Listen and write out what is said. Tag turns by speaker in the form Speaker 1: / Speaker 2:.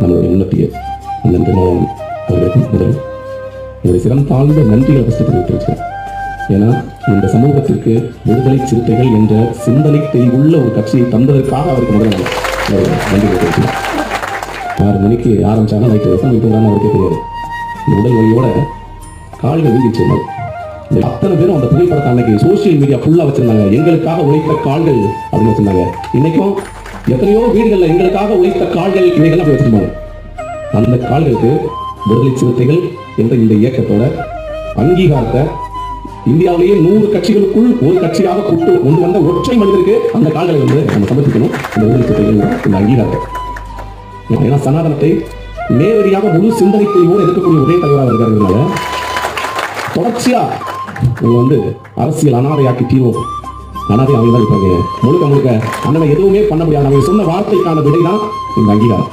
Speaker 1: நம்மளுடைய உன்னத்திய அந்த திருமாவளவன் அவர்களுக்கு முதல் என்னுடைய சிறந்த தாழ்ந்த நன்றிகளை ஃபஸ்ட்டு தெரிவித்திருக்கிறேன் ஏன்னா இந்த சமூகத்திற்கு விடுதலை சிறுத்தைகள் என்ற சிந்தனை தெளிவுள்ள ஒரு கட்சியை தந்ததற்காக அவருக்கு முதல்ல நன்றி தெரிவிக்கிறேன் ஆறு மணிக்கு ஆரம்பிச்சாங்க நைட்டு எத்தனை மணிக்கு வராமல் அவருக்கே தெரியாது. இந்த உடல் வழியோட கால்கள் வீங்கிச்சு இருந்தாங்க. இந்த அத்தனை பேரும் அந்த புகைப்படத்தை அன்னைக்கு சோஷியல் மீடியா ஃபுல்லாக வச்சிருந்தாங்க. எங்களுக்காக உழைத்த கால்கள் அப்படின்னு வச்சிருந்தாங்க. இன்னைக்கும் எத்தனையோ வீடுகளில் எங்களுக்காக உழைத்த கால்கள் இவைகள் போய் அந்த கால்களுக்கு விடுதலை சிறுத்தைகள் என்ற இந்த இயக்கத்தோட அங்கீகாரத்தை இந்தியாவிலேயே நூறு கட்சிகளுக்குள் ஒரு கட்சியாக கூட்டு கொண்டு வந்த ஒற்றை மனிதருக்கு அந்த கால்களை வந்து நம்ம சமர்ப்பிக்கணும். இந்த விடுதலை சிறுத்தைகள் இந்த அங்கீகாரத்தை. ஏன்னா சனாதனத்தை நேரடியாக முழு சிந்தனை தெளிவோடு எதிர்க்கக்கூடிய ஒரே தலைவராக இருக்கிறதுனால தொடர்ச்சியா வந்து அரசியல் அனாதையாக்கி தீர்வோம் அனாதை அவங்க தான் இருப்பாங்க முழுக்க முழுக்க அண்ணனை எதுவுமே பண்ண முடியாது. அவங்க சொன்ன வார்த்தைக்கான விடை தான் இந்த அங்கீகாரம்.